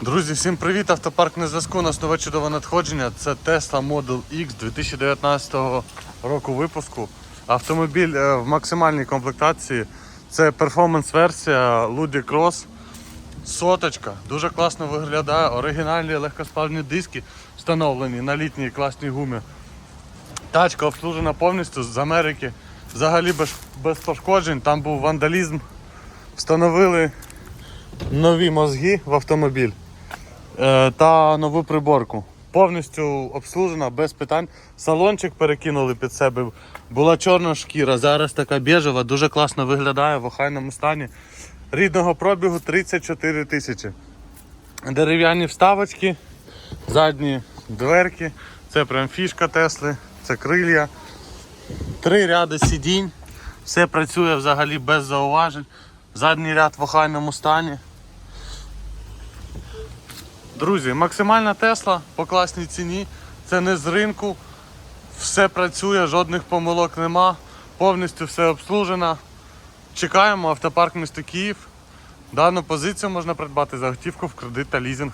Друзі, всім привіт! Автопарк на зв'язку. У нас нове чудове надходження. Це Tesla Model X 2019 року випуску. Автомобіль е, в максимальній комплектації. Це перформанс-версія Ludi Cross. Соточка. Дуже класно виглядає. Оригінальні легкосплавні диски встановлені на літній класній гумі. Тачка обслужена повністю з Америки. Взагалі без, без пошкоджень. Там був вандалізм. Встановили нові мозги в автомобіль та нову приборку. Повністю обслужена, без питань. Салончик перекинули під себе. Була чорна шкіра, зараз така біжева, дуже класно виглядає в охайному стані. Рідного пробігу 34 тисячі. Дерев'яні вставочки, задні дверки. Це прям фішка Тесли, це крилля. Три ряди сидінь. Все працює взагалі без зауважень. Задній ряд в охайному стані. Друзі, максимальна Тесла по класній ціні. Це не з ринку. Все працює, жодних помилок нема. Повністю все обслужено. Чекаємо автопарк міста Київ. Дану позицію можна придбати за готівку в кредит та лізинг.